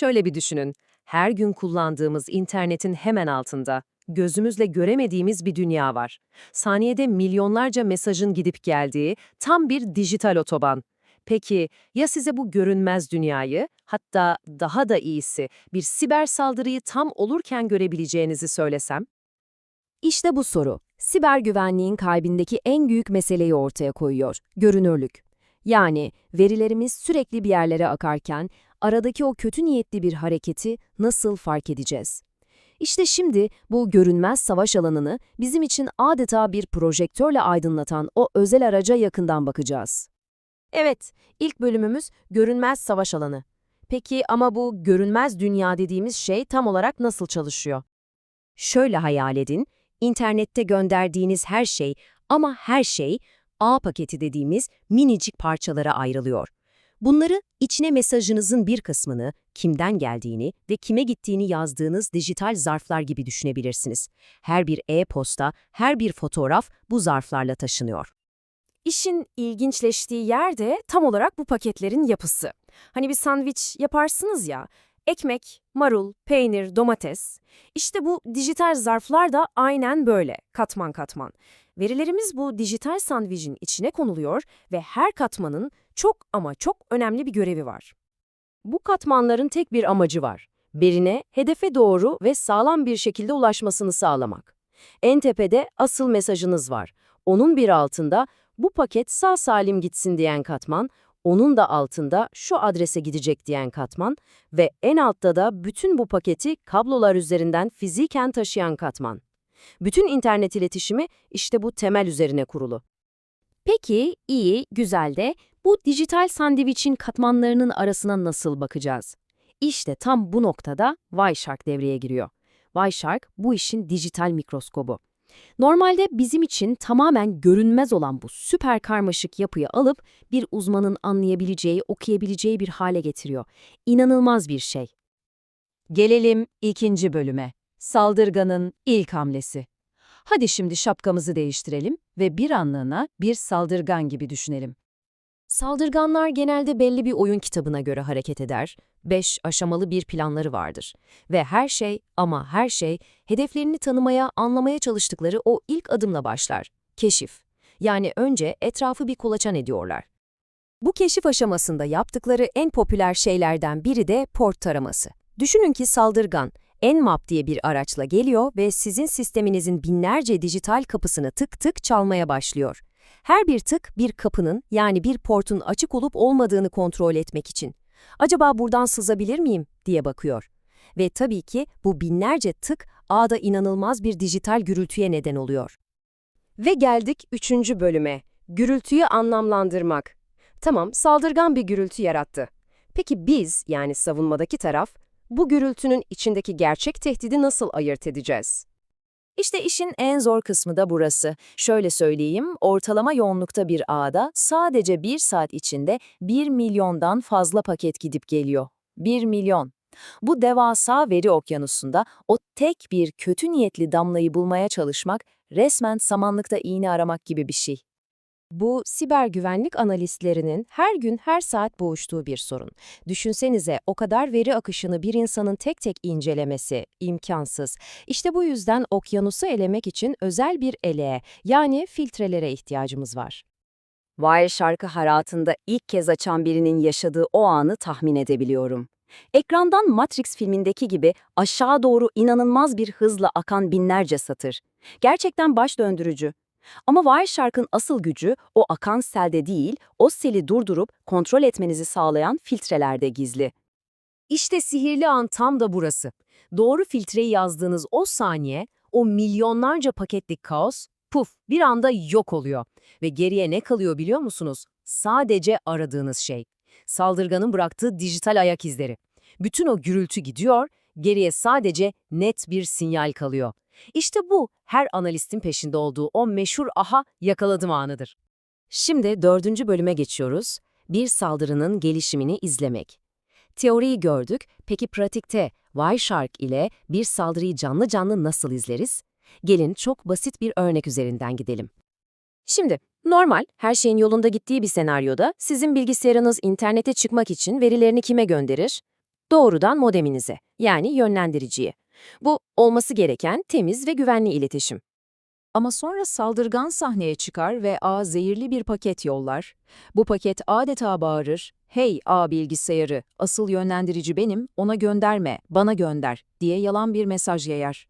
Şöyle bir düşünün. Her gün kullandığımız internetin hemen altında gözümüzle göremediğimiz bir dünya var. Saniyede milyonlarca mesajın gidip geldiği tam bir dijital otoban. Peki ya size bu görünmez dünyayı, hatta daha da iyisi bir siber saldırıyı tam olurken görebileceğinizi söylesem? İşte bu soru, siber güvenliğin kalbindeki en büyük meseleyi ortaya koyuyor, görünürlük. Yani verilerimiz sürekli bir yerlere akarken, aradaki o kötü niyetli bir hareketi nasıl fark edeceğiz? İşte şimdi bu görünmez savaş alanını bizim için adeta bir projektörle aydınlatan o özel araca yakından bakacağız. Evet, ilk bölümümüz görünmez savaş alanı. Peki ama bu görünmez dünya dediğimiz şey tam olarak nasıl çalışıyor? Şöyle hayal edin, internette gönderdiğiniz her şey ama her şey A paketi dediğimiz minicik parçalara ayrılıyor. Bunları içine mesajınızın bir kısmını, kimden geldiğini ve kime gittiğini yazdığınız dijital zarflar gibi düşünebilirsiniz. Her bir e-posta, her bir fotoğraf bu zarflarla taşınıyor. İşin ilginçleştiği yer de tam olarak bu paketlerin yapısı. Hani bir sandviç yaparsınız ya, ekmek, marul, peynir, domates. İşte bu dijital zarflar da aynen böyle, katman katman. Verilerimiz bu dijital sandviçin içine konuluyor ve her katmanın çok ama çok önemli bir görevi var. Bu katmanların tek bir amacı var. Berine, hedefe doğru ve sağlam bir şekilde ulaşmasını sağlamak. En tepede asıl mesajınız var. Onun bir altında bu paket sağ salim gitsin diyen katman, onun da altında şu adrese gidecek diyen katman ve en altta da bütün bu paketi kablolar üzerinden fiziken taşıyan katman. Bütün internet iletişimi işte bu temel üzerine kurulu. Peki, iyi, güzel de bu dijital sandviçin katmanlarının arasına nasıl bakacağız? İşte tam bu noktada Wireshark devreye giriyor. Wireshark bu işin dijital mikroskobu. Normalde bizim için tamamen görünmez olan bu süper karmaşık yapıyı alıp bir uzmanın anlayabileceği, okuyabileceği bir hale getiriyor. İnanılmaz bir şey. Gelelim ikinci bölüme. Saldırganın ilk hamlesi. Hadi şimdi şapkamızı değiştirelim ve bir anlığına bir saldırgan gibi düşünelim. Saldırganlar genelde belli bir oyun kitabına göre hareket eder, beş aşamalı bir planları vardır. Ve her şey ama her şey hedeflerini tanımaya, anlamaya çalıştıkları o ilk adımla başlar. Keşif. Yani önce etrafı bir kolaçan ediyorlar. Bu keşif aşamasında yaptıkları en popüler şeylerden biri de port taraması. Düşünün ki saldırgan, Nmap diye bir araçla geliyor ve sizin sisteminizin binlerce dijital kapısını tık tık çalmaya başlıyor. Her bir tık bir kapının yani bir portun açık olup olmadığını kontrol etmek için. Acaba buradan sızabilir miyim diye bakıyor. Ve tabii ki bu binlerce tık ağda inanılmaz bir dijital gürültüye neden oluyor. Ve geldik üçüncü bölüme. Gürültüyü anlamlandırmak. Tamam, saldırgan bir gürültü yarattı. Peki biz, yani savunmadaki taraf, bu gürültünün içindeki gerçek tehdidi nasıl ayırt edeceğiz? İşte işin en zor kısmı da burası. Şöyle söyleyeyim, ortalama yoğunlukta bir ağda sadece bir saat içinde 1 milyondan fazla paket gidip geliyor. 1 milyon. Bu devasa veri okyanusunda o tek bir kötü niyetli damlayı bulmaya çalışmak resmen samanlıkta iğne aramak gibi bir şey. Bu siber güvenlik analistlerinin her gün her saat boğuştuğu bir sorun. Düşünsenize o kadar veri akışını bir insanın tek tek incelemesi imkansız. İşte bu yüzden okyanusu elemek için özel bir eleğe yani filtrelere ihtiyacımız var. Wireshark'ı haratında ilk kez açan birinin yaşadığı o anı tahmin edebiliyorum. Ekrandan Matrix filmindeki gibi aşağı doğru inanılmaz bir hızla akan binlerce satır. Gerçekten baş döndürücü. Ama Wireshark'ın asıl gücü o akan selde değil, o seli durdurup kontrol etmenizi sağlayan filtrelerde gizli. İşte sihirli an tam da burası. Doğru filtreyi yazdığınız o saniye, o milyonlarca paketlik kaos, puf bir anda yok oluyor. Ve geriye ne kalıyor biliyor musunuz? Sadece aradığınız şey. Saldırganın bıraktığı dijital ayak izleri. Bütün o gürültü gidiyor, geriye sadece net bir sinyal kalıyor. İşte bu her analistin peşinde olduğu o meşhur aha yakaladım anıdır. Şimdi dördüncü bölüme geçiyoruz. Bir saldırının gelişimini izlemek. Teoriyi gördük, peki pratikte Wireshark ile bir saldırıyı canlı canlı nasıl izleriz? Gelin çok basit bir örnek üzerinden gidelim. Şimdi, normal, her şeyin yolunda gittiği bir senaryoda sizin bilgisayarınız internete çıkmak için verilerini kime gönderir? Doğrudan modeminize, yani yönlendiriciye. Bu olması gereken temiz ve güvenli iletişim. Ama sonra saldırgan sahneye çıkar ve A zehirli bir paket yollar. Bu paket adeta bağırır, hey A bilgisayarı, asıl yönlendirici benim, ona gönderme, bana gönder diye yalan bir mesaj yayar.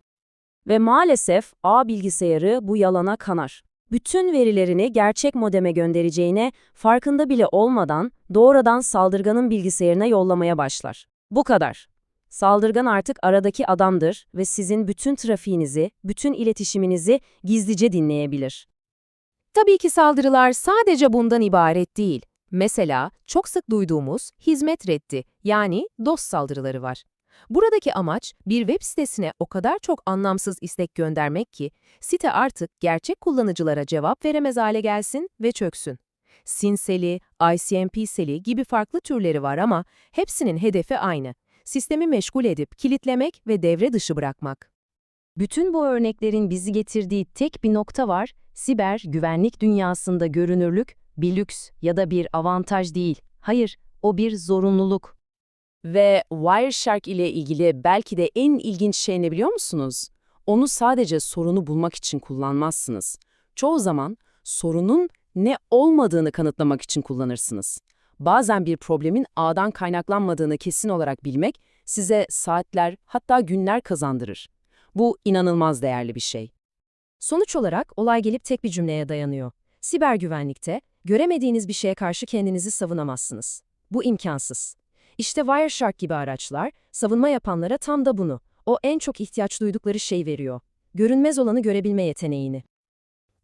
Ve maalesef A bilgisayarı bu yalana kanar. Bütün verilerini gerçek modeme göndereceğine farkında bile olmadan doğrudan saldırganın bilgisayarına yollamaya başlar. Bu kadar. Saldırgan artık aradaki adamdır ve sizin bütün trafiğinizi, bütün iletişiminizi gizlice dinleyebilir. Tabii ki saldırılar sadece bundan ibaret değil. Mesela çok sık duyduğumuz hizmet reddi yani DOS saldırıları var. Buradaki amaç bir web sitesine o kadar çok anlamsız istek göndermek ki site artık gerçek kullanıcılara cevap veremez hale gelsin ve çöksün. Sinseli, ICMP seli gibi farklı türleri var ama hepsinin hedefi aynı. Sistemi meşgul edip kilitlemek ve devre dışı bırakmak. Bütün bu örneklerin bizi getirdiği tek bir nokta var, siber güvenlik dünyasında görünürlük bir lüks ya da bir avantaj değil. Hayır, o bir zorunluluk. Ve Wireshark ile ilgili belki de en ilginç şey ne biliyor musunuz? Onu sadece sorunu bulmak için kullanmazsınız. Çoğu zaman sorunun ne olmadığını kanıtlamak için kullanırsınız. Bazen bir problemin ağdan kaynaklanmadığını kesin olarak bilmek size saatler hatta günler kazandırır. Bu inanılmaz değerli bir şey. Sonuç olarak olay gelip tek bir cümleye dayanıyor. Siber güvenlikte göremediğiniz bir şeye karşı kendinizi savunamazsınız. Bu imkansız. İşte Wireshark gibi araçlar savunma yapanlara tam da bunu, o en çok ihtiyaç duydukları şey veriyor. Görünmez olanı görebilme yeteneğini.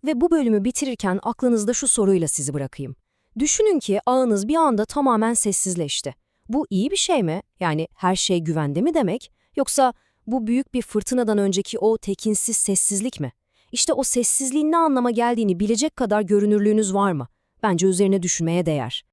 Ve bu bölümü bitirirken aklınızda şu soruyla sizi bırakayım. Düşünün ki ağınız bir anda tamamen sessizleşti. Bu iyi bir şey mi? Yani her şey güvende mi demek? Yoksa bu büyük bir fırtınadan önceki o tekinsiz sessizlik mi? İşte o sessizliğin ne anlama geldiğini bilecek kadar görünürlüğünüz var mı? Bence üzerine düşünmeye değer.